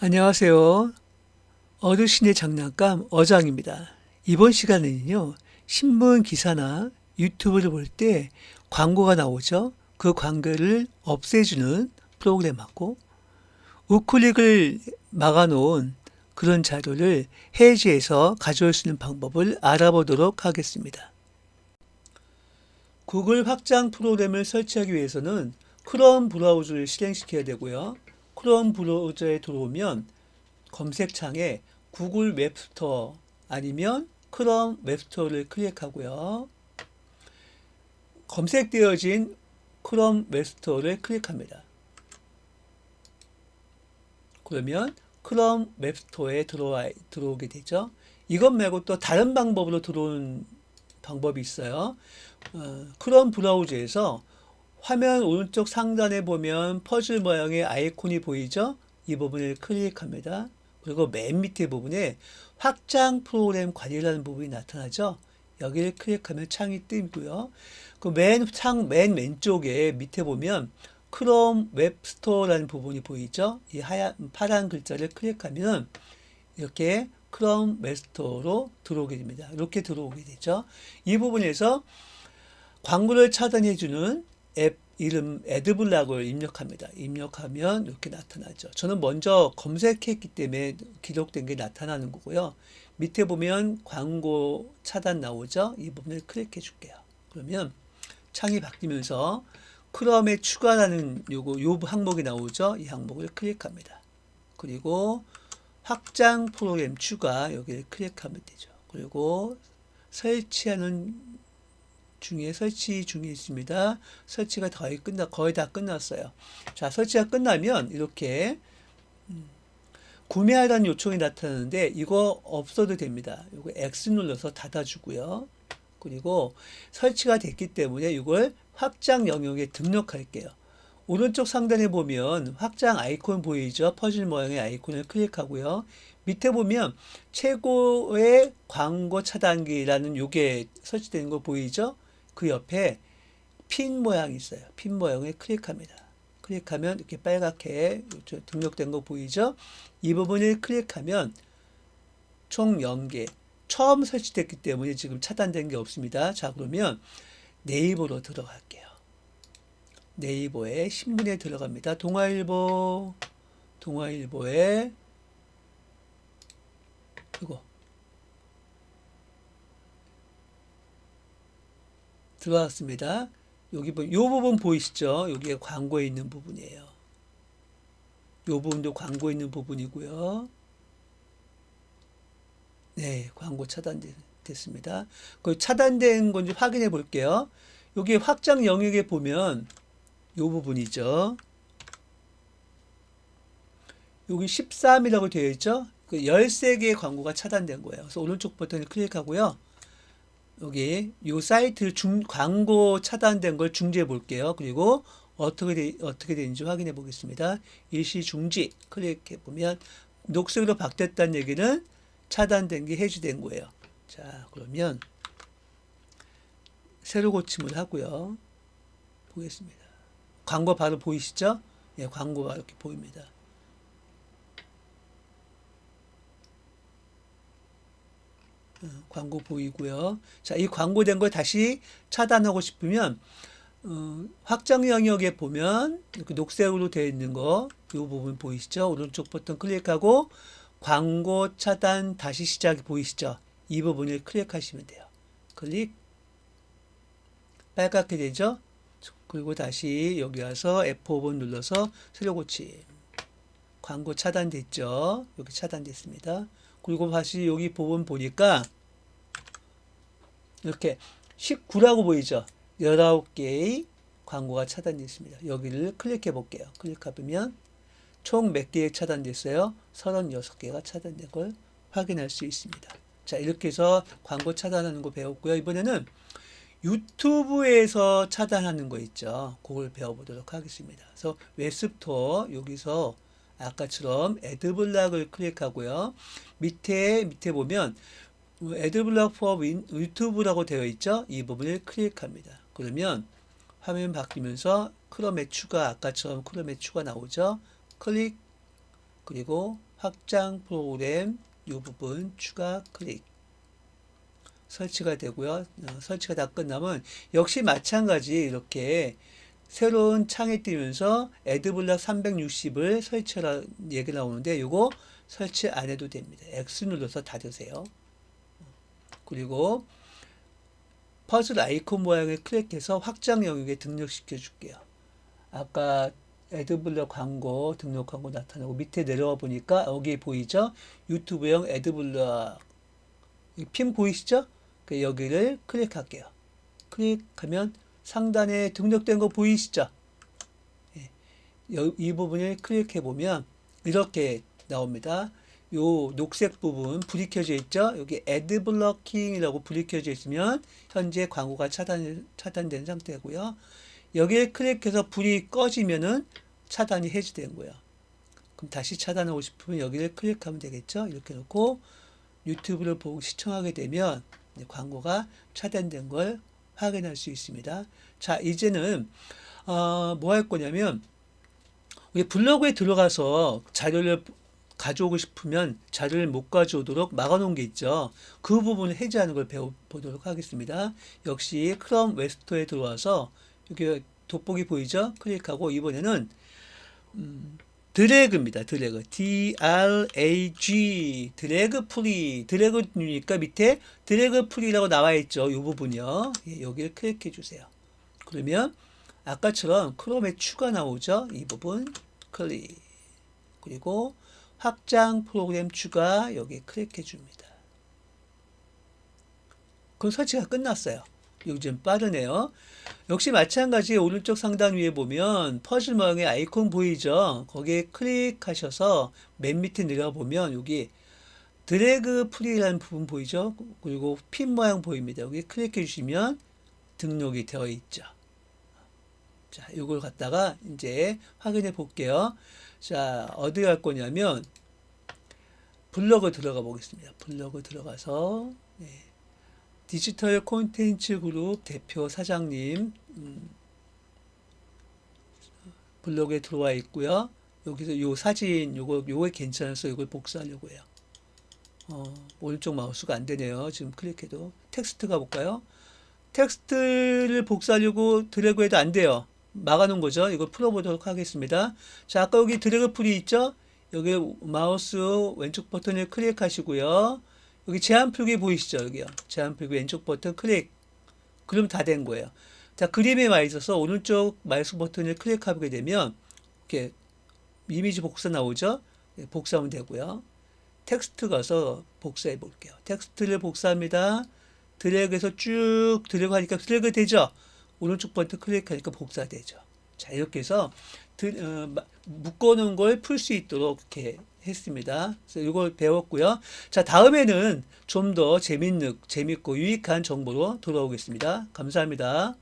안녕하세요. 어르신의 장난감 어장입니다. 이번 시간에는요, 신문 기사나 유튜브를 볼 때 광고가 나오죠. 그 광고를 없애주는 프로그램하고 우클릭을 막아놓은 그런 자료를 해지해서 가져올 수 있는 방법을 알아보도록 하겠습니다. 구글 확장 프로그램을 설치하기 위해서는 크롬 브라우저를 실행시켜야 되고요. 크롬 브라우저에 들어오면 검색창에 구글 웹스토어 아니면 크롬 웹스토어를 클릭하고요. 검색되어진 크롬 웹스토어를 클릭합니다. 그러면 크롬 웹스토어에 들어와, 들어오게 되죠. 이것 말고 또 다른 방법으로 들어오는 방법이 있어요. 어, 크롬 브라우저에서 화면 오른쪽 상단에 보면 퍼즐 모양의 아이콘이 보이죠? 이 부분을 클릭합니다. 그리고 맨 밑에 부분에 확장 프로그램 관리라는 부분이 나타나죠? 여기를 클릭하면 창이 뜨고요. 그 맨 창 맨 왼쪽에 밑에 보면 크롬 웹스토어라는 부분이 보이죠? 이 하얀 파란 글자를 클릭하면 이렇게 크롬 웹스토어로 들어오게 됩니다. 이렇게 들어오게 되죠. 이 부분에서 광고를 차단해주는 앱 이름 애드블락을 입력합니다. 입력하면 이렇게 나타나죠. 저는 먼저 검색했기 때문에 기록된 게 나타나는 거고요. 밑에 보면 광고 차단 나오죠. 이 부분을 클릭해 줄게요. 그러면 창이 바뀌면서 크롬에 추가라는 요거 요 항목이 나오죠. 이 항목을 클릭합니다. 그리고 확장 프로그램 추가 여기를 클릭하면 되죠. 그리고 설치하는 중에 설치 중에 있습니다. 설치가 거의 끝나 거의 다 끝났어요. 자, 설치가 끝나면 이렇게 음, 구매하라는 요청이 나타나는데 이거 없어도 됩니다. 이거 X 눌러서 닫아주고요. 그리고 설치가 됐기 때문에 이걸 확장 영역에 등록할게요. 오른쪽 상단에 보면 확장 아이콘 보이죠? 퍼즐 모양의 아이콘을 클릭하고요. 밑에 보면 최고의 광고 차단기라는 요게 설치되는 거 보이죠? 그 옆에 핀 모양이 있어요. 핀 모양을 클릭합니다. 클릭하면 이렇게 빨갛게 등록된 거 보이죠? 이 부분을 클릭하면 총 0개. 처음 설치됐기 때문에 지금 차단된 게 없습니다. 자, 그러면 네이버로 들어갈게요. 네이버에 신문에 들어갑니다. 동아일보, 동아일보에 이거 들어왔습니다. 여기 보, 요 부분 보이시죠? 여기에 광고에 있는 부분이에요. 요 부분도 광고 있는 부분이고요. 네, 광고 차단됐습니다. 그 차단된 건지 확인해 볼게요. 여기 확장 영역에 보면 요 부분이죠. 여기 13이라고 되어 있죠? 그 13개의 광고가 차단된 거예요. 그래서 오른쪽 버튼을 클릭하고요. 여기 이 사이트 중 광고 차단된 걸 중지해 볼게요. 그리고 어떻게 되, 어떻게 되는지 확인해 보겠습니다. 일시 중지 클릭해 보면 녹색으로 바뀌었다는 얘기는 차단된 게 해지된 거예요. 자, 그러면 새로 고침을 하고요. 보겠습니다. 광고 바로 보이시죠? 예, 광고가 이렇게 보입니다. 광고 보이고요. 자, 이 광고된 걸 다시 차단하고 싶으면 어, 확장 영역에 보면 이렇게 녹색으로 되어 있는 거, 이 부분 보이시죠? 오른쪽 버튼 클릭하고 광고 차단 다시 시작이 보이시죠? 이 부분을 클릭하시면 돼요. 클릭. 빨갛게 되죠? 그리고 다시 여기 와서 F5번 눌러서 새로 고침. 광고 차단됐죠? 여기 차단됐습니다. 그리고 다시 여기 부분 보니까 이렇게 19라고 보이죠? 19개의 광고가 차단됐습니다. 여기를 클릭해 볼게요. 클릭하면 총 몇 개의 차단됐어요? 36개가 차단된 걸 확인할 수 있습니다. 자, 이렇게 해서 광고 차단하는 거 배웠고요. 이번에는 유튜브에서 차단하는 거 있죠. 그걸 배워보도록 하겠습니다. 그래서 웹스토어 여기서 아까처럼 애드블락을 클릭하고요. 밑에 밑에 보면 애드블락 for 유튜브라고 되어 있죠. 이 부분을 클릭합니다. 그러면 화면 바뀌면서 크롬의 추가 아까처럼 크롬의 추가 나오죠. 클릭 그리고 확장 프로그램 이 부분 추가 클릭 설치가 되고요. 어, 설치가 다 끝나면 역시 마찬가지 이렇게 새로운 창이 뜨면서 애드블락 360을 설치하라 얘기 나오는데 이거 설치 안 해도 됩니다. X 눌러서 닫으세요. 그리고 퍼즐 아이콘 모양을 클릭해서 확장 영역에 등록시켜 줄게요. 아까 애드블럭 광고 등록 광고 나타나고 밑에 내려와 보니까 여기 보이죠? 유튜브용 애드블럭 이핀 보이시죠? 그 여기를 클릭할게요. 클릭하면 상단에 등록된 거 보이시죠? 예. 여- 이 부분을 클릭해 보면 이렇게 나옵니다. 요 녹색 부분 불이 켜져 있죠? 여기 애드 블러킹이라고 불이 켜져 있으면 현재 광고가 차단 차단된 상태고요. 여기에 클릭해서 불이 꺼지면은 차단이 해지된 거예요. 그럼 다시 차단하고 싶으면 여기를 클릭하면 되겠죠? 이렇게 놓고 유튜브를 보고 시청하게 되면 광고가 차단된 걸 확인할 수 있습니다. 자, 이제는 어, 뭐 할 거냐면 우리 블로그에 들어가서 자료를 가져오고 싶으면 자료를 못 가져오도록 막아놓은 게 있죠. 그 부분을 해제하는 걸 배워보도록 하겠습니다. 역시 크롬 웹스토어에 들어와서 여기 돋보기 보이죠? 클릭하고 이번에는 음, 드래그입니다. 드래그. D-R-A-G. 드래그 프리. 드래그 누니까 밑에 드래그 프리라고 나와 있죠. 이 부분이요. 예, 여기를 클릭해 주세요. 그러면 아까처럼 크롬에 추가 나오죠. 이 부분 클릭. 그리고 확장 프로그램 추가 여기 클릭해 줍니다. 그럼 설치가 끝났어요. 이거 좀 빠르네요. 역시 마찬가지 오른쪽 상단 위에 보면 퍼즐 모양의 아이콘 보이죠? 거기에 클릭하셔서 맨 밑에 내려 보면 여기 드래그 프리라는 부분 보이죠? 그리고 핀 모양 보입니다. 여기 클릭해 주시면 등록이 되어 있죠. 자, 이걸 갖다가 이제 확인해 볼게요. 자, 어디 갈 거냐면 블로그 들어가 보겠습니다. 블로그 들어가서 네. 디지털 콘텐츠 그룹 대표 사장님 음, 블로그에 들어와 있고요. 여기서 요 사진 요거 요거 괜찮아서 이걸 복사하려고 해요. 어, 오른쪽 마우스가 안 되네요. 지금 클릭해도 텍스트 가 볼까요? 텍스트를 복사하려고 드래그해도 안 돼요. 막아놓은 거죠. 이걸 풀어보도록 하겠습니다. 자, 아까 여기 드래그 풀이 있죠? 여기 마우스 왼쪽 버튼을 클릭하시고요. 여기 제한 풀기 보이시죠? 여기요. 제한 풀기 왼쪽 버튼 클릭. 그럼 다 된 거예요. 자, 그림에 와 있어서 오른쪽 마우스 버튼을 클릭하게 되면 이렇게 이미지 복사 나오죠? 예, 복사하면 되고요. 텍스트 가서 복사해 볼게요. 텍스트를 복사합니다. 드래그해서 쭉 드래그 하니까 드래그 되죠? 오른쪽 버튼 클릭하니까 복사되죠. 자, 이렇게 해서 드, 어, 마- 묶어놓은 걸 풀 수 있도록 이렇게 했습니다. 그래서 이걸 배웠고요. 자, 다음에는 좀 더 재밌는, 재밌고 유익한 정보로 돌아오겠습니다. 감사합니다.